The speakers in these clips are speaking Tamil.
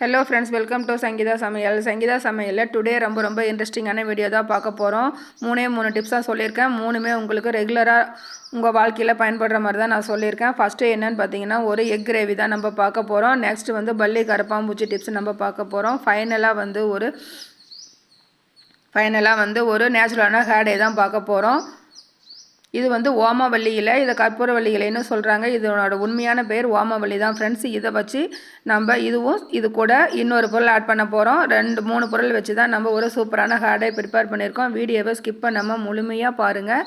Hello friends welcome to Sangeetha சமையல் சங்கீதா சமையலில் டுடே ரொம்ப ரொம்ப இன்ட்ரெஸ்டிங்கான வீடியோ தான் பார்க்க போகிறோம் மூணே மூணு டிப்ஸாக சொல்லியிருக்கேன். மூணுமே உங்களுக்கு ரெகுலராக உங்கள் வாழ்க்கையில் பயன்படுற மாதிரி தான் நான் சொல்லியிருக்கேன். ஃபஸ்ட்டு என்னென்னு பார்த்தீங்கன்னா ஒரு எக் கிரேவி தான் நம்ம பார்க்க போகிறோம் நெக்ஸ்ட் வந்து பள்ளி கரப்பாம்பூச்சி டிப்ஸ் நம்ம பார்க்க போகிறோம் ஃபைனலாக வந்து ஒரு ஃபைனலாக வந்து ஒரு நேச்சுரலான ஹேடே தான் பார்க்க போகிறோம் இது வந்து ஓமவல்லி இலை இதை கற்பூரவல்லி இலைன்னு சொல்கிறாங்க இதனோட உண்மையான பேர் ஓமவல்லி தான். ஃப்ரெண்ட்ஸ் இதை வச்சு நம்ம இதுவும் இது கூட இன்னொரு பொருள் ஆட் பண்ண போகிறோம் ரெண்டு மூணு பொருள் வச்சு தான் நம்ம ஒரு சூப்பரான ஹார்டே ப்ரிப்பேர் பண்ணியிருக்கோம். வீடியோவை ஸ்கிப் பண்ணாமல் முழுமையாக பாருங்கள்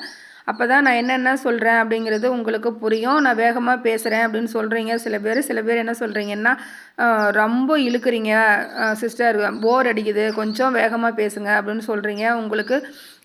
அப்போ தான் நான் என்னென்ன சொல்கிறேன் அப்படிங்கிறது உங்களுக்கு புரியும். நான் வேகமாக பேசுகிறேன் அப்படின்னு சொல்கிறீங்க சில பேர் சில பேர் என்ன சொல்கிறீங்கன்னா ரொம்ப இழுக்கிறீங்க சிஸ்டர் போர் அடிக்குது. கொஞ்சம் வேகமாக பேசுங்க அப்படின்னு சொல்கிறீங்க உங்களுக்கு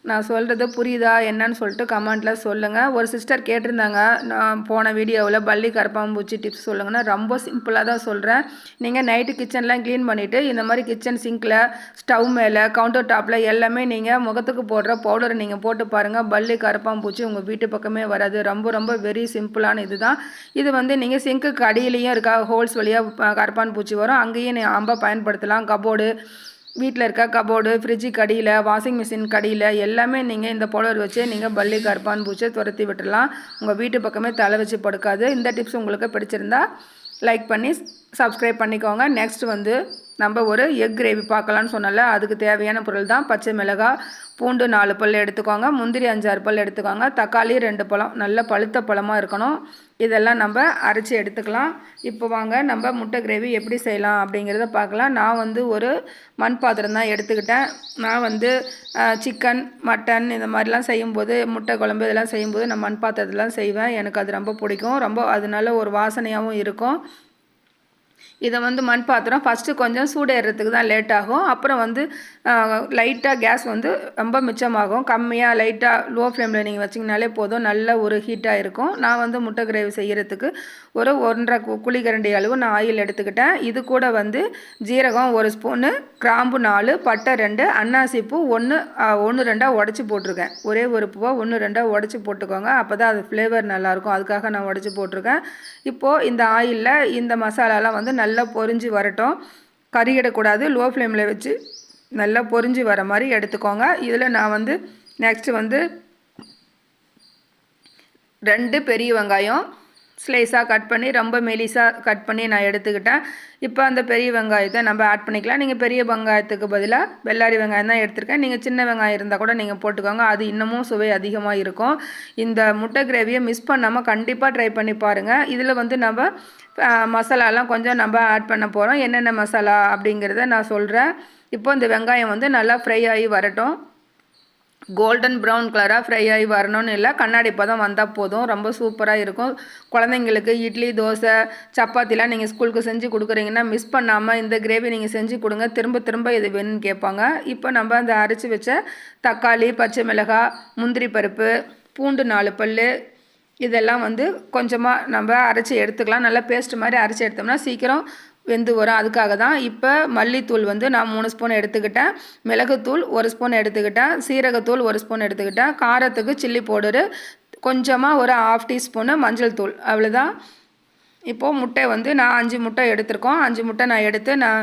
நான் சொல்கிறது புரியுதா என்னன்னு சொல்லிட்டு கமெண்ட்டில் சொல்லுங்கள் ஒரு சிஸ்டர் கேட்டிருந்தாங்க நான் போன வீடியோவில் பள்ளி கரப்பாம்பூச்சி டிப்ஸ் சொல்லுங்கன்னா. ரொம்ப சிம்பிளாக தான் சொல்கிறேன் நீங்கள் நைட்டு கிச்சன்லாம் க்ளீன் பண்ணிவிட்டு இந்த மாதிரி கிச்சன் சிங்கில் ஸ்டவ் மேலே கவுண்டர் டாப்பில் எல்லாமே நீங்கள் முகத்துக்கு போடுற பவுடரை நீங்கள் போட்டு பாருங்கள் பள்ளி கரப்பாம்பூச்சி உங்கள் வீட்டு பக்கமே வராது. ரொம்ப ரொம்ப வெரி சிம்பிளான இது தான் இது வந்து நீங்கள் சிங்க்குக்கு அடியிலையும் இருக்கா ஹோல்ஸ் வழியாக கரப்பான் பூச்சி வரும். அங்கேயும் நீங்கள் அம்ப பயன்படுத்தலாம். கபோர்டு வீட்டில் இருக்க கபோர்டு ஃப்ரிட்ஜு கடியில் வாஷிங் மிஷின் கடியில் எல்லாமே நீங்கள் இந்த பவுடர் வச்சு நீங்கள் பள்ளி கருப்பான் பூச்சை துரத்தி விட்டுடலாம் உங்கள் வீட்டு பக்கமே தலை வச்சு படுக்காது. இந்த டிப்ஸ் உங்களுக்கு பிடிச்சிருந்தா லைக் பண்ணி சப்ஸ்கிரைப் பண்ணிக்கோங்க. நெக்ஸ்ட் வந்து நம்ம ஒரு எக் கிரேவி பார்க்கலான்னு சொன்னல அதுக்கு தேவையான பொருள் தான் பச்சை மிளகாய் பூண்டு நாலு பல் எடுத்துக்கோங்க முந்திரி அஞ்சாறு பல் எடுத்துக்கோங்க தக்காளி ரெண்டு பழம் நல்ல பழுத்த பழமாக இருக்கணும். இதெல்லாம் நம்ம அரைச்சி எடுத்துக்கலாம். இப்போ வாங்க நம்ம முட்டை கிரேவி எப்படி செய்யலாம் அப்படிங்கிறத பார்க்கலாம். நான் வந்து ஒரு மண் பாத்திரம் தான் எடுத்துக்கிட்டேன். நான் வந்து சிக்கன் மட்டன் இந்த மாதிரிலாம் செய்யும்போது முட்டை குழம்பு இதெல்லாம் செய்யும்போது நான் மண் பாத்திரத்துலாம் செய்வேன். எனக்கு அது ரொம்ப பிடிக்கும். ரொம்ப அதனால ஒரு வாசனையாகவும் இருக்கும். இதை வந்து மண் பாத்திரம் ஃபஸ்ட்டு கொஞ்சம் சூடேறதுக்கு தான் லேட் ஆகும். அப்புறம் வந்து லைட்டாக கேஸ் வந்து ரொம்ப மிச்சமாகும். கம்மியாக லைட்டாக லோ ஃப்ளேமில் நீங்கள் வச்சிங்கனாலே போதும். நல்ல ஒரு ஹீட்டாக இருக்கும். நான் வந்து முட்டை கிரேவி செய்கிறதுக்கு ஒரு ஒன்றரை குழிக்கரண்டி அளவு நான் ஆயில் எடுத்துக்கிட்டேன். இது கூட வந்து ஜீரகம் ஒரு ஸ்பூனு கிராம்பு நாலு பட்டை ரெண்டு அன்னாசி பூ ஒன்று ஒன்று ரெண்டாக உடச்சி போட்டிருக்கேன். ஒரே ஒரு பூவாக ஒன்று ரெண்டாக உடச்சி போட்டுக்கோங்க. அப்போ தான் அது ஃப்ளேவர் நல்லாயிருக்கும் அதுக்காக நான் உடச்சி போட்டிருக்கேன். இப்போது இந்த ஆயிலில் இந்த மசாலாலாம் வந்து நல்லா பொரிஞ்சு வரட்டும். கறியிடக்கூடாது லோ ஃப்ளேமில் வச்சு நல்லா பொரிஞ்சு வர மாதிரி எடுத்துக்கோங்க. இதில் நான் வந்து நெக்ஸ்ட்டு வந்து ரெண்டு பெரிய வெங்காயம் ஸ்லைஸாக கட் பண்ணி ரொம்ப மெலிசாக கட் பண்ணி நான் எடுத்துக்கிட்டேன். இப்போ அந்த பெரிய வெங்காயத்தை நம்ம ஆட் பண்ணிக்கலாம். நீங்கள் பெரிய வெங்காயத்துக்கு பதிலாக வெள்ளாரி வெங்காயம் தான் எடுத்திருக்கேன். நீங்கள் சின்ன வெங்காயம் இருந்தால் கூட நீங்கள் போட்டுக்கோங்க. அது இன்னமும் சுவை அதிகமாக இருக்கும். இந்த முட்டை கிரேவியை மிஸ் பண்ணாமல் கண்டிப்பாக ட்ரை பண்ணி பாருங்கள் இதில் வந்து நம்ம மசாலாலாம் கொஞ்சம் நம்ம ஆட் பண்ண போகிறோம் என்னென்ன மசாலா அப்படிங்கிறத நான் சொல்கிறேன் இப்போ இந்த வெங்காயம் வந்து நல்லா ஃப்ரை ஆகி வரட்டும். கோல்டன் ப்ரௌன் கலராக ஃப்ரை ஆகி வரணும்னு இல்லை. கண்ணாடி பதம் வந்தால் போதும். ரொம்ப சூப்பராக இருக்கும். குழந்தைங்களுக்கு இட்லி தோசை சப்பாத்திலாம் நீங்கள் ஸ்கூலுக்கு செஞ்சு கொடுக்குறீங்கன்னா மிஸ் பண்ணாமல் இந்த கிரேவி நீங்கள் செஞ்சு கொடுங்க. திரும்ப திரும்ப இது வேணும்னு கேட்பாங்க. இப்போ நம்ம அந்த அரைச்சி வச்ச தக்காளி பச்சை மிளகாய் முந்திரி பருப்பு பூண்டு நாலு பல் இதெல்லாம் வந்து கொஞ்சமாக நம்ம அரைச்சி எடுத்துக்கலாம். நல்லா பேஸ்ட் மாதிரி அரைச்சி எடுத்தோம்னா சீக்கிரம் வெந்து வரும். அதுக்காக தான் இப்போ மல்லித்தூள் வந்து நான் மூணு ஸ்பூன் எடுத்துக்கிட்டேன். மிளகுத்தூள் ஒரு ஸ்பூன் எடுத்துக்கிட்டேன். சீரகத்தூள் ஒரு ஸ்பூன் எடுத்துக்கிட்டேன். காரத்துக்கு சில்லி பவுடரு கொஞ்சமாக ஒரு ஆஃப் டீஸ்பூனு மஞ்சள் தூள். அவ்வளோதான் இப்போது முட்டை வந்து நான் அஞ்சு முட்டை எடுத்திருக்கோம். அஞ்சு முட்டை நான் எடுத்து நான்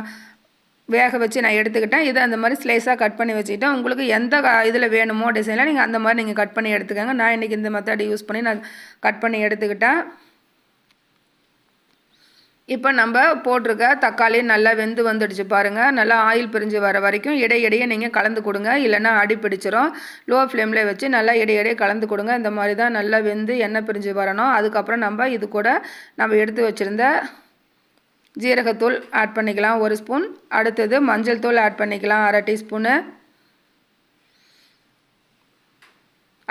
வேக வச்சு நான் எடுத்துக்கிட்டேன். இதை அந்த மாதிரி ஸ்லைஸாக கட் பண்ணி வச்சுக்கிட்டேன் உங்களுக்கு எந்த இதில் வேணுமோ டிசைனில் நீங்கள் அந்த மாதிரி நீங்கள் கட் பண்ணி எடுத்துக்கோங்க. நான் இன்றைக்கி இந்த மெத்தட் யூஸ் பண்ணி நான் கட் பண்ணி எடுத்துக்கிட்டேன். இப்போ நம்ம போட்டிருக்க தக்காளி நல்லா வெந்து வந்துடுச்சு பாருங்கள் நல்லா ஆயில் பிரிஞ்சு வர வரைக்கும் இடையிடையே நீங்கள் கலந்து கொடுங்க. இல்லைன்னா அடி பிடிச்சிரும். லோ ஃப்ளேமில் வச்சு நல்லா இடையிடையே கலந்து கொடுங்க. இந்த மாதிரி தான் நல்லா வெந்து எண்ணெய் பிரிஞ்சு வரணும். அதுக்கப்புறம் நம்ம இது கூட நம்ம எடுத்து வச்சுருந்த ஜீரகத்தூள் ஆட் பண்ணிக்கலாம். ஒரு ஸ்பூன் அடுத்தது மஞ்சள் தூள் ஆட் பண்ணிக்கலாம். அரை டீஸ்பூனு.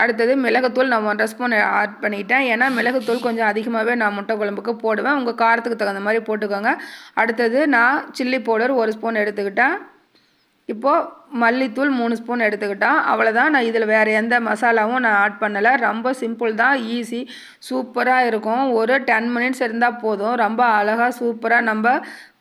அடுத்தது மிளகுத்தூள் நான் ஒன்றரை ஸ்பூன் ஆட் பண்ணிட்டேன். ஏன்னா மிளகுத்தூள் கொஞ்சம் அதிகமாகவே நான் முட்டை குழம்புக்கு போடுவேன். உங்கள் காரத்துக்கு தகுந்த மாதிரி போட்டுக்கோங்க. அடுத்தது நான் சில்லி பவுடர் ஒரு ஸ்பூன் எடுத்துக்கிட்டேன். இப்போது மல்லித்தூள் மூணு ஸ்பூன் எடுத்துக்கிட்டான் அவ்வளோதான் நான் இதில் வேறு எந்த மசாலாவும் நான் ஆட் பண்ணலை. ரொம்ப சிம்பிள் தான் ஈஸி சூப்பராக இருக்கும். ஒரு டென் மினிட்ஸ் இருந்தால் போதும். ரொம்ப அழகாக சூப்பராக நம்ம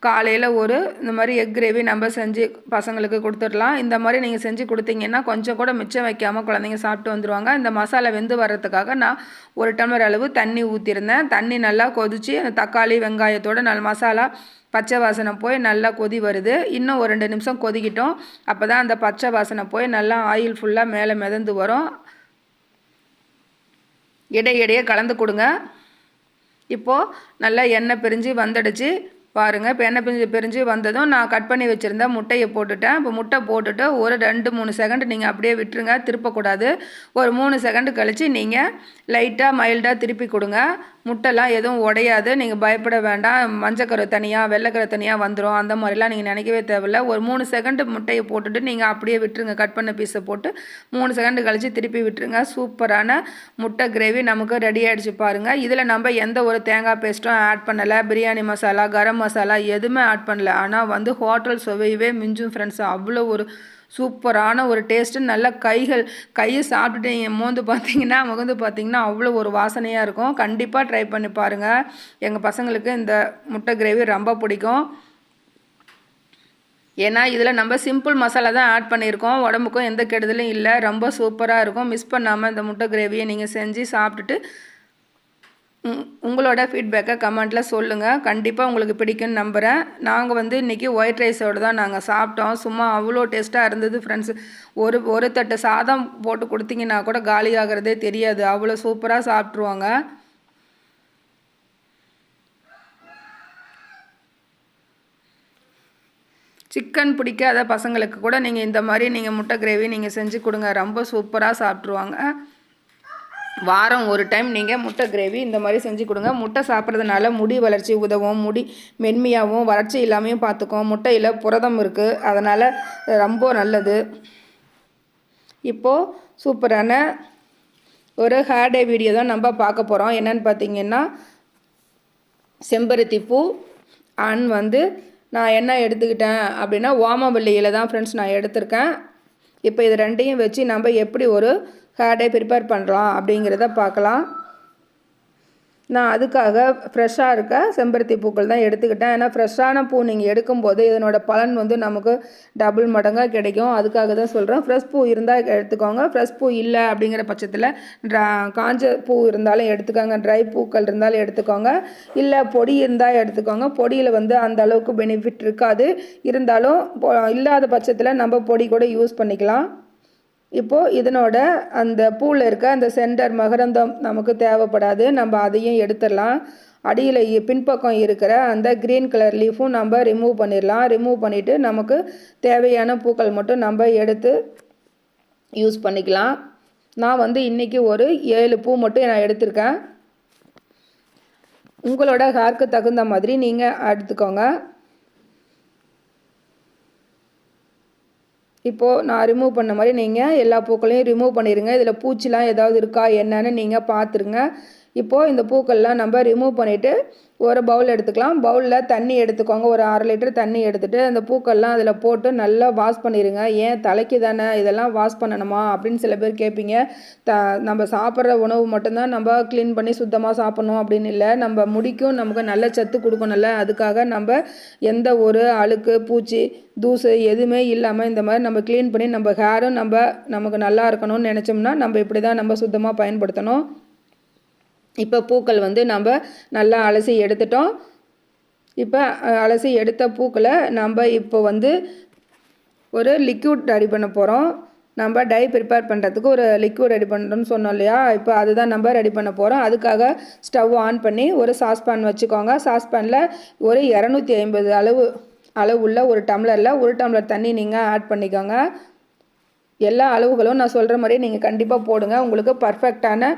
காலையில் ஒரு இந்த மாதிரி எக் கிரேவி நம்ம செஞ்சு பசங்களுக்கு கொடுத்துடலாம். இந்த மாதிரி நீங்கள் செஞ்சு கொடுத்தீங்கன்னா கொஞ்சம் கூட மிச்சம் வைக்காமல் குழந்தைங்க சாப்பிட்டு வந்துடுவாங்க இந்த மசாலா வெந்து வர்றதுக்காக நான் ஒரு டம்ளர் அளவு தண்ணி ஊற்றிருந்தேன் தண்ணி நல்லா கொதித்து அந்த தக்காளி வெங்காயத்தோடு நல்ல மசாலா பச்சை வாசனை போய் நல்லா கொதி வருது. இன்னும் ஒரு ரெண்டு நிமிஷம் கொதிக்கிட்டோம். அப்போ தான் அந்த பச்சை வாசனை போய் நல்லா ஆயில் ஃபுல்லாக மேலே மிதந்து வரும். இடையிடையே கலந்து கொடுங்க. இப்போது நல்லா எண்ணெய் பிரிஞ்சு வந்துடுச்சு. பாருங்கள் இப்போ எண்ணெய் பிரிஞ்சு பிரிஞ்சு வந்ததும் நான் கட் பண்ணி வச்சுருந்த முட்டையை போட்டுட்டேன். இப்போ முட்டை போட்டுட்டு ஒரு ரெண்டு மூணு செகண்ட் நீங்கள் அப்படியே விட்டுருங்க திருப்பக்கூடாது. ஒரு மூணு செகண்டு கழித்து நீங்கள் லைட்டாக மைல்டாக திருப்பி கொடுங்க. முட்டைலாம் எதுவும் உடையாது. நீங்கள் பயப்பட வேண்டாம். மஞ்சக்கரு தனியாக வெள்ளைக்கரு தனியாக வந்துடும் அந்த மாதிரிலாம் நீங்கள் நினைக்கவே தேவையில்ல. ஒரு மூணு செகண்டு முட்டையை போட்டுட்டு நீங்கள் அப்படியே விட்டுருங்க. கட் பண்ண பீஸை போட்டு மூணு செகண்டு கழித்து திருப்பி விட்டுருங்க. சூப்பரான முட்டை கிரேவி நமக்கு ரெடி ஆகிடுச்சு பாருங்கள் இதில் நம்ம எந்த ஒரு தேங்காய் பேஸ்ட்டும் ஆட் பண்ணலை. பிரியாணி மசாலா கரம் மசாலா எதுவுமே ஆட் பண்ணல. ஆனால் வந்து ஹோட்டல் சுவையவே மிஞ்சும் ஃப்ரெண்ட்ஸ் அவ்வளோ ஒரு சூப்பரான ஒரு டேஸ்ட்டு நல்ல கைகள் கையை சாப்பிட்டுட்டு நீங்கள் மோந்து பார்த்தீங்கன்னா முகந்து பார்த்தீங்கன்னா அவ்வளோ ஒரு வாசனையாக இருக்கும். கண்டிப்பாக ட்ரை பண்ணி பாருங்கள் எங்கள் பசங்களுக்கு இந்த முட்டை கிரேவி ரொம்ப பிடிக்கும். ஏன்னா இதில் நம்ம சிம்பிள் மசாலா தான் ஆட் பண்ணியிருக்கோம். உடம்புக்கும் எந்த கெடுதலும் இல்லை. ரொம்ப சூப்பராக இருக்கும். மிஸ் பண்ணாமல் இந்த முட்டை கிரேவியை நீங்கள் செஞ்சு சாப்பிட்டுட்டு உங்களோட ஃபீட்பேக்கை கமெண்ட்டில் சொல்லுங்கள் கண்டிப்பாக உங்களுக்கு பிடிக்கும்னு நம்புகிறேன் நாங்கள் வந்து இன்றைக்கி ஒயிட் ரைஸோடு தான் நாங்கள் சாப்பிட்டோம். சும்மா அவ்வளோ டேஸ்ட்டாக இருந்தது ஃப்ரெண்ட்ஸ் ஒரு ஒரு தட்டு சாதம் போட்டு கொடுத்தீங்கன்னா கூட காலி ஆகிறதே தெரியாது. அவ்வளோ சூப்பராக சாப்பிட்ருவாங்க சிக்கன் பிடிக்காத பசங்களுக்கு கூட நீங்கள் இந்த மாதிரி நீங்கள் முட்டை கிரேவி நீங்கள் செஞ்சு கொடுங்க. ரொம்ப சூப்பராக சாப்பிட்ருவாங்க வாரம் ஒரு டைம் நீங்கள் முட்டை கிரேவி இந்த மாதிரி செஞ்சு கொடுங்க. முட்டை சாப்பிட்றதுனால முடி வளர்ச்சி உதவும் முடி மென்மையாகவும் வறட்சி இல்லாமையும் பார்த்துக்கும் முட்டையில் புரதம் இருக்குது அதனால் ரொம்ப நல்லது. இப்போது சூப்பரான ஒரு ஹேர் டே வீடியோ தான் நம்ம பார்க்க போகிறோம் என்னென்னு பார்த்தீங்கன்னா செம்பருத்தி பூ அண்ட் வந்து நான் என்ன எடுத்துக்கிட்டேன் அப்படின்னா ஓமவல்லியில் தான் ஃப்ரெண்ட்ஸ் நான் எடுத்திருக்கேன். இப்போ இது ரெண்டையும் வச்சு நம்ம எப்படி ஒரு கார்டை ப்ரிப்பேர் பண்ணலாம் அப்படிங்கிறத பார்க்கலாம். நான் அதுக்காக ஃப்ரெஷ்ஷாக இருக்க செம்பருத்தி பூக்கள் தான் எடுத்துக்கிட்டேன். ஏன்னா ஃப்ரெஷ்ஷான பூ நீங்கள் எடுக்கும்போது இதனோட பலன் வந்து நமக்கு டபுள் மடங்காக கிடைக்கும். அதுக்காக தான் சொல்கிறேன் ஃப்ரெஷ் பூ இருந்தால் எடுத்துக்கோங்க. ஃப்ரெஷ் பூ இல்லை அப்படிங்கிற பட்சத்தில் காஞ்ச பூ இருந்தாலும் எடுத்துக்கோங்க. ட்ரை பூக்கள் இருந்தாலும் எடுத்துக்கோங்க. இல்லை பொடி இருந்தால் எடுத்துக்கோங்க. பொடியில் வந்து அந்த அளவுக்கு பெனிஃபிட் இருக்காது. இருந்தாலும் இல்லாத பட்சத்தில் நம்ம பொடி கூட யூஸ் பண்ணிக்கலாம். இப்போது இதனோட அந்த பூவில் இருக்க அந்த சென்டர் மகரந்தம் நமக்கு தேவைப்படாது. நம்ம அதையும் எடுத்துடலாம். அடியில் பின்பக்கம் இருக்கிற அந்த க்ரீன் கலர் லீஃபும் நம்ம ரிமூவ் பண்ணிடலாம். ரிமூவ் பண்ணிவிட்டு நமக்கு தேவையான பூக்கள் மட்டும் நம்ம எடுத்து யூஸ் பண்ணிக்கலாம். நான் வந்து இன்றைக்கி ஒரு ஏழு பூ மட்டும் நான் எடுத்திருக்கேன். உங்களோட ஹேர்க்கு தகுந்த மாதிரி நீங்கள் எடுத்துக்கோங்க. இப்போது நான் ரிமூவ் பண்ண மாதிரி நீங்கள் எல்லா பூக்களையும் ரிமூவ் பண்ணிடுங்க இதில் பூச்சிலாம் ஏதாவது இருக்கா என்னன்னு நீங்கள் பார்த்துருங்க இப்போது இந்த பூக்கள்லாம் நம்ம ரிமூவ் பண்ணிவிட்டு ஒரு பவுல் எடுத்துக்கலாம். பவுலில் தண்ணி எடுத்துக்கோங்க. ஒரு அரை லிட்டர் தண்ணி எடுத்துகிட்டு அந்த பூக்கள்லாம் அதில் போட்டு நல்லா வாஷ் பண்ணிடுங்க ஏன் தலைக்கு தானே இதெல்லாம் வாஷ் பண்ணணுமா அப்படின்னு சில பேர் கேட்பீங்க த நம்ம சாப்பிட்ற உணவு மட்டும்தான் நம்ம க்ளீன் பண்ணி சுத்தமாக சாப்பிட்ணும் அப்படின்னு இல்லை. நம்ம முடிக்கும் நமக்கு நல்ல சத்து கொடுக்கணும்ல. அதுக்காக நம்ம எந்த ஒரு அழுக்கு பூச்சி தூசு எதுவுமே இல்லாமல் இந்த மாதிரி நம்ம க்ளீன் பண்ணி நம்ம ஹேரும் நம்ம நமக்கு நல்லா இருக்கணும்னு நினச்சோம்னா நம்ம இப்படி தான் நம்ம சுத்தமாக பயன்படுத்தணும். இப்போ பூக்கள் வந்து நம்ம நல்லா அலசி எடுத்துட்டோம். இப்போ அலசி எடுத்த பூக்களை நம்ம இப்போ வந்து ஒரு லிக்யூட் ரெடி பண்ண போகிறோம் நம்ம டை ப்ரிப்பேர் பண்ணுறதுக்கு ஒரு லிக்யூட் ரெடி பண்ணுறோம்னு சொன்னோம் இல்லையா? இப்போ அதுதான் நம்ம ரெடி பண்ண போகிறோம் அதுக்காக ஸ்டவ் ஆன் பண்ணி ஒரு சாஸ்பேன் வச்சுக்கோங்க. சாஸ்பேனில் ஒரு இரநூத்தி ஐம்பது அளவு அளவு உள்ள ஒரு டம்ளரில் ஒரு டம்ளர் தண்ணி நீங்கள் ஆட் பண்ணிக்கோங்க. எல்லா அளவுகளும் நான் சொல்கிற மாதிரியே நீங்கள் கண்டிப்பாக போடுங்க. உங்களுக்கு பர்ஃபெக்டான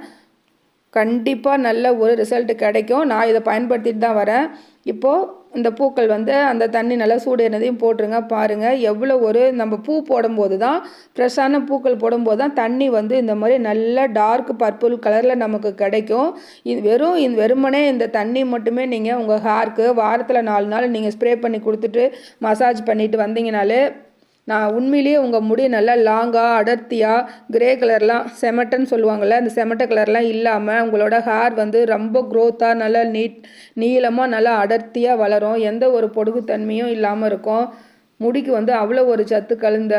கண்டிப்பாக நல்ல ஒரு ரிசல்ட் கிடைக்கும். நான் இதை பயன்படுத்திட்டு தான் வரேன். இப்போது இந்த பூக்கள் வந்து அந்த தண்ணி நல்லா சூடு என்னதையும் போட்டுருங்க பாருங்கள் எவ்வளோ ஒரு நம்ம பூ போடும்போது தான் ஃப்ரெஷ்ஷான பூக்கள் போடும்போது தான் தண்ணி வந்து இந்த மாதிரி நல்ல டார்க் பர்பிள் கலரில் நமக்கு கிடைக்கும். இது வெறும் இந்த வெறுமனே இந்த தண்ணி மட்டுமே நீங்கள் உங்கள் ஹேர்க்கு வாரத்தில் நாலு நாள் நீங்கள் ஸ்ப்ரே பண்ணி கொடுத்துட்டு மசாஜ் பண்ணிவிட்டு வந்தீங்கனாலே நான் உண்மையிலேயே உங்கள் முடி நல்லா லாங்காக அடர்த்தியாக கிரே கலர்லாம் செமட்டன்னு சொல்லுவாங்கள்ல அந்த செமட்ட கலர்லாம் இல்லாமல் உங்களோட ஹேர் வந்து ரொம்ப க்ரோத்தாக நல்லா நீட் நீளமாக நல்லா அடர்த்தியாக வளரும். எந்த ஒரு பொடுகுத்தன்மையும் இல்லாமல் இருக்கும். முடிக்கு வந்து அவ்வளோ ஒரு சத்து கலந்த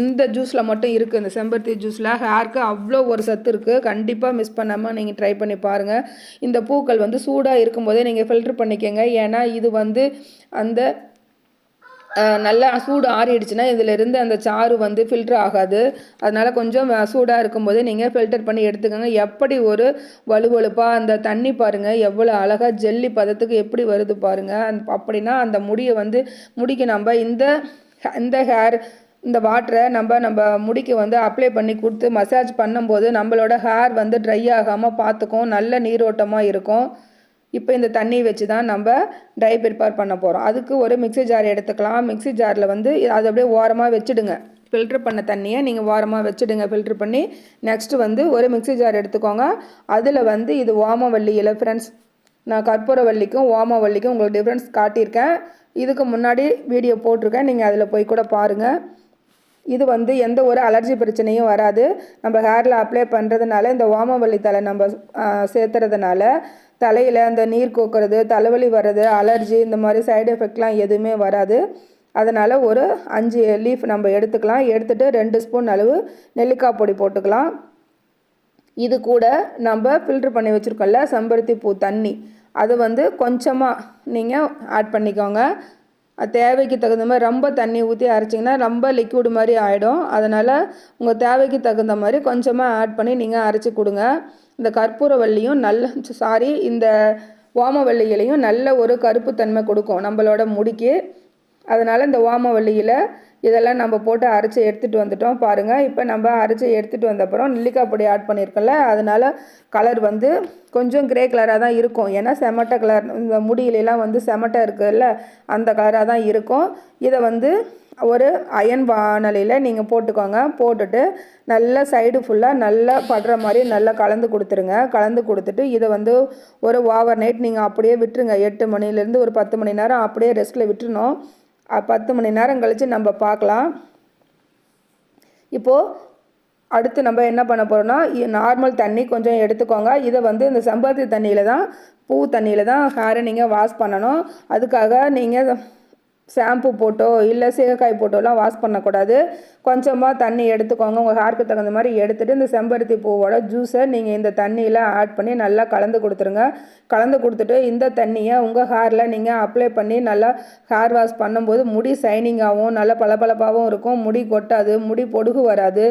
இந்த ஜூஸில் மட்டும் இருக்குது இந்த செம்பருத்தி ஜூஸில் ஹேருக்கு அவ்வளோ ஒரு சத்து இருக்குது கண்டிப்பாக மிஸ் பண்ணாமல் நீங்கள் ட்ரை பண்ணி பாருங்கள் இந்த பூக்கள் வந்து சூடாக இருக்கும்போதே நீங்கள் ஃபில்ட்ரு பண்ணிக்கோங்க. ஏன்னா இது வந்து அந்த நல்லா சூடு ஆறிடுச்சுன்னா இதிலிருந்து அந்த சாறு வந்து ஃபில்டர் ஆகாது. அதனால் கொஞ்சம் சூடாக இருக்கும்போது நீங்கள் ஃபில்டர் பண்ணி எடுத்துக்கோங்க. எப்படி ஒரு வலுவலுப்பாக அந்த தண்ணி பாருங்கள் எவ்வளோ அழகாக ஜெல்லி பதத்துக்கு எப்படி வருது பாருங்கள் அந் அப்படின்னா அந்த முடியை வந்து முடிக்கு நம்ம இந்த இந்த ஹேர் இந்த வாட்டரை நம்ம நம்ம முடிக்கு வந்து அப்ளை பண்ணி கொடுத்து மசாஜ் பண்ணும்போது நம்மளோட ஹேர் வந்து ட்ரை ஆகாமல் பார்த்துக்கும் நல்ல நீரோட்டமாக இருக்கும். இப்போ இந்த தண்ணி வச்சு தான் நம்ம டை ப்ரிப்பேர் பண்ண போகிறோம் அதுக்கு ஒரு மிக்சி ஜார் எடுத்துக்கலாம். மிக்சி ஜாரில் வந்து அது அப்படியே ஓரமாக வச்சுடுங்க. ஃபில்ட்ரு பண்ண தண்ணியை நீங்கள் ஓரமாக வச்சுடுங்க. ஃபில்ட்ரு பண்ணி நெக்ஸ்ட்டு வந்து ஒரு மிக்சி ஜார் எடுத்துக்கோங்க. அதில் வந்து இது ஓமவல்லி இல்லை ஃப்ரெண்ட்ஸ் நான் கற்பூரவல்லிக்கும் ஓமவல்லிக்கும் உங்களுக்கு டிஃப்ரென்ஸ் காட்டியிருக்கேன். இதுக்கு முன்னாடி வீடியோ போட்டிருக்கேன். நீங்கள் அதில் போய் கூட பாருங்கள் இது வந்து எந்த ஒரு அலர்ஜி பிரச்சனையும் வராது. நம்ம ஹேரில் அப்ளை பண்ணுறதுனால இந்த ஓமவல்லி தலை நம்ம சேர்த்துறதுனால தலையில் அந்த நீர் கோக்கிறது தலைவலி வர்றது அலர்ஜி இந்த மாதிரி சைடு எஃபெக்ட்லாம் எதுவுமே வராது. அதனால் ஒரு அஞ்சு லீஃப் நம்ம எடுத்துக்கலாம். எடுத்துகிட்டு ரெண்டு ஸ்பூன் அளவு நெல்லிக்காய் பொடி போட்டுக்கலாம். இது கூட நம்ம ஃபில்ட்ரு பண்ணி வச்சுருக்கோம்ல செம்பருத்தி பூ தண்ணி. அது வந்து கொஞ்சமாக நீங்கள் ஆட் பண்ணிக்கோங்க. தேவைக்கு தகுந்த மாதிரி ரொம்ப தண்ணி ஊற்றி அரைச்சிங்கன்னா ரொம்ப லிக்விட் மாதிரி ஆகிடும் அதனால் உங்கள் தேவைக்கு தகுந்த மாதிரி கொஞ்சமாக ஆட் பண்ணி நீங்கள் அரைச்சி கொடுங்க. இந்த கற்பூரவல்லியும் நல்ல சாரி இந்த ஓமவல்லியிலையும் நல்ல ஒரு கருப்பு தன்மை கொடுக்கும் நம்மளோட முடிக்கு. அதனால் இந்த ஓமவல்லியில் இதெல்லாம் நம்ம போட்டு அரைச்சி எடுத்துகிட்டு வந்துட்டோம். பாருங்கள் இப்போ நம்ம அரைச்சி எடுத்துகிட்டு வந்தப்புறம் நெல்லிக்காய் பொடி ஆட் பண்ணியிருக்கோம்ல அதனால் கலர் வந்து கொஞ்சம் கிரே கலராக தான் இருக்கும். ஏன்னா செமட்டை கலர் இந்த முடியிலலாம் வந்து செமட்டை இருக்குதுல்ல அந்த கலராக தான் இருக்கும். இதை வந்து ஒரு அயன் வானலியில் நீங்கள் போட்டுக்கோங்க. போட்டுட்டு நல்லா சைடு ஃபுல்லாக நல்லா படுற மாதிரி நல்லா கலந்து கொடுத்துருங்க. கலந்து கொடுத்துட்டு இதை வந்து ஒரு ஓவர் நைட் நீங்கள் அப்படியே விட்டுருங்க. எட்டு மணிலேருந்து ஒரு பத்து மணி நேரம் அப்படியே ரெஸ்ட்டில் விட்டுருணும் பத்து மணி நேரம் கழித்து நம்ம பார்க்கலாம். இப்போது அடுத்து நம்ம என்ன பண்ண போகிறோம்னா நார்மல் தண்ணி கொஞ்சம் எடுத்துக்கோங்க. இதை வந்து இந்த செம்பருத்தி தண்ணியில் தான் பூ தண்ணியில் தான் ஹேரை நீங்கள் வாஷ் பண்ணணும். அதுக்காக நீங்கள் ஷாம்பு போட்டோ இல்லை சீகக்காய் போட்டோலாம் வாஷ் பண்ணக்கூடாது. கொஞ்சமாக தண்ணி எடுத்துக்கோங்க. உங்கள் ஹேருக்கு தகுந்த மாதிரி எடுத்துகிட்டு இந்த செம்பருத்தி பூவோட ஜூஸை நீங்கள் இந்த தண்ணியில் ஆட் பண்ணி நல்லா கலந்து கொடுத்துருங்க. கலந்து கொடுத்துட்டு இந்த தண்ணியை உங்கள் ஹேரில் நீங்கள் அப்ளை பண்ணி நல்லா ஹேர் வாஷ் பண்ணும்போது முடி சைனிங்காகவும் நல்லா பளபளப்பாகவும் இருக்கும். முடி கொட்டாது முடி பொடுகு வராது.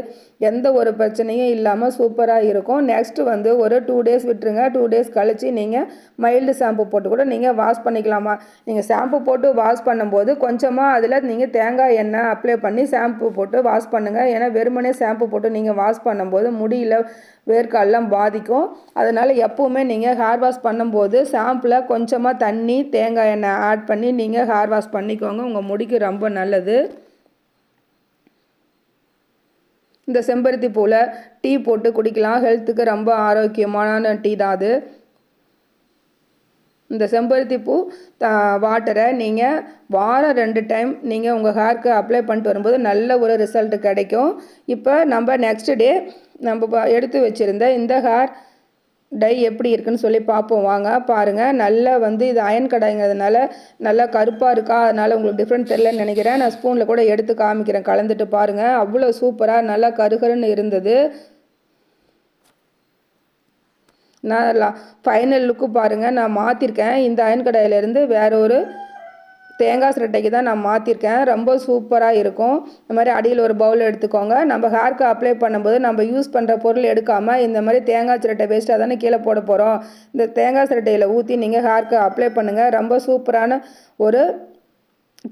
எந்த ஒரு பிரச்சனையும் இல்லாமல் சூப்பராக இருக்கும். நெக்ஸ்ட்டு வந்து ஒரு டூ டேஸ் விட்டுருங்க. டூ டேஸ் கழித்து நீங்கள் மைல்டு ஷாம்பு போட்டு கூட நீங்கள் வாஷ் பண்ணிக்கலாமா? நீங்கள் ஷாம்பு போட்டு வாஷ் பண்ணும்போது போது கொஞ்சமாக அதில் நீங்கள் தேங்காய் எண்ணெய் அப்ளை பண்ணி ஷாம்பு போட்டு வாஷ் பண்ணுங்கள் ஏன்னா வெறுமனே ஷாம்பு போட்டு நீங்கள் வாஷ் பண்ணும்போது முடியில் வேர்க்கால்லாம் பாதிக்கும். அதனால் எப்போவுமே நீங்கள் ஹேர் வாஷ் பண்ணும்போது ஷாம்பில் கொஞ்சமாக தண்ணி தேங்காய் எண்ணெய் ஆட் பண்ணி நீங்கள் ஹேர் வாஷ் பண்ணிக்கோங்க. உங்கள் முடிக்கு ரொம்ப நல்லது. இந்த செம்பருத்தி பூவில் டீ போட்டு குடிக்கலாம். ஹெல்த்துக்கு ரொம்ப ஆரோக்கியமான டீ தான் அது. இந்த செம்பருத்தி பூ த வாட்டரை நீங்கள் வாரம் ரெண்டு டைம் நீங்கள் உங்கள் ஹேர்க்கு அப்ளை பண்ணிட்டு வரும்போது நல்ல ஒரு ரிசல்ட் கிடைக்கும். இப்போ நம்ம நெக்ஸ்ட் டே நம்ம எடுத்து வச்சுருந்த இந்த ஹேர் டை எப்படி இருக்குன்னு சொல்லி பார்ப்போம் வாங்க பாருங்கள் நல்லா வந்து இது அயன் கடைங்கிறதுனால நல்லா கருப்பாக இருக்கா? அதனால் உங்களுக்கு டிஃப்ரெண்ட் தெரிலன்னு நினைக்கிறேன். நான் ஸ்பூனில் கூட எடுத்து காமிக்கிறேன். கலந்துட்டு பாருங்கள் அவ்வளோ சூப்பராக நல்லா கருகருன்னு இருந்தது. நான் ஃபைனல் லுக்கு பாருங்கள் நான் மாற்றிருக்கேன் இந்த அயன் கடையிலேருந்து வேற ஒரு தேங்காய் சிரட்டைக்கு தான் நான் மாற்றிருக்கேன் ரொம்ப சூப்பராக இருக்கும். இந்த மாதிரி அடியில் ஒரு பவுல் எடுத்துக்கோங்க. நம்ம ஹேர்க்கு அப்ளை பண்ணும்போது நம்ம யூஸ் பண்ணுற பொருள் எடுக்காமல் இந்த மாதிரி தேங்காய் சிரட்டை வேஸ்ட்டாக தானே கீழே போட போகிறோம் இந்த தேங்காய் சிரட்டையில் ஊற்றி நீங்கள் ஹேர்க்கு அப்ளை பண்ணுங்கள் ரொம்ப சூப்பரான ஒரு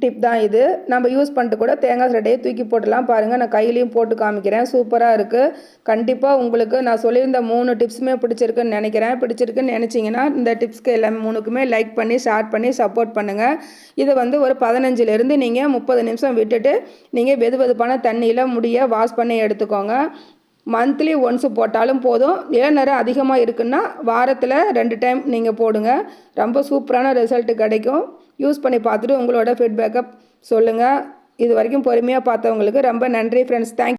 டிப் தான் இது. நம்ம யூஸ் பண்ணிட்டு கூட தேங்காய் சிரட்டையை தூக்கி போட்டுலாம் பாருங்கள் நான் கையிலையும் போட்டு காமிக்கிறேன். சூப்பராக இருக்குது கண்டிப்பாக உங்களுக்கு நான் சொல்லியிருந்த மூணு டிப்ஸுமே பிடிச்சிருக்குன்னு நினைக்கிறேன். பிடிச்சிருக்குன்னு நினச்சிங்கன்னா இந்த டிப்ஸ்க்கு எல்லாமே மூணுக்குமே லைக் பண்ணி ஷேர் பண்ணி சப்போர்ட் பண்ணுங்கள் இதை வந்து ஒரு பதினஞ்சுலேருந்து நீங்கள் முப்பது நிமிஷம் விட்டுட்டு நீங்கள் வெது வெதுப்பான தண்ணியில் முடிய வாஷ் பண்ணி எடுத்துக்கோங்க. மந்த்லி ஒன்ஸு போட்டாலும் போதும். இளநரம் அதிகமாக இருக்குன்னா வாரத்தில் ரெண்டு டைம் நீங்கள் போடுங்க. ரொம்ப சூப்பரான ரிசல்ட்டு கிடைக்கும். யூஸ் பண்ணி பார்த்துட்டு உங்களோட ஃபீட்பேக்கை சொல்லுங்கள் இது வரைக்கும் பொறுமையாக பார்த்தவங்களுக்கு ரொம்ப நன்றி ஃப்ரெண்ட்ஸ் தேங்க்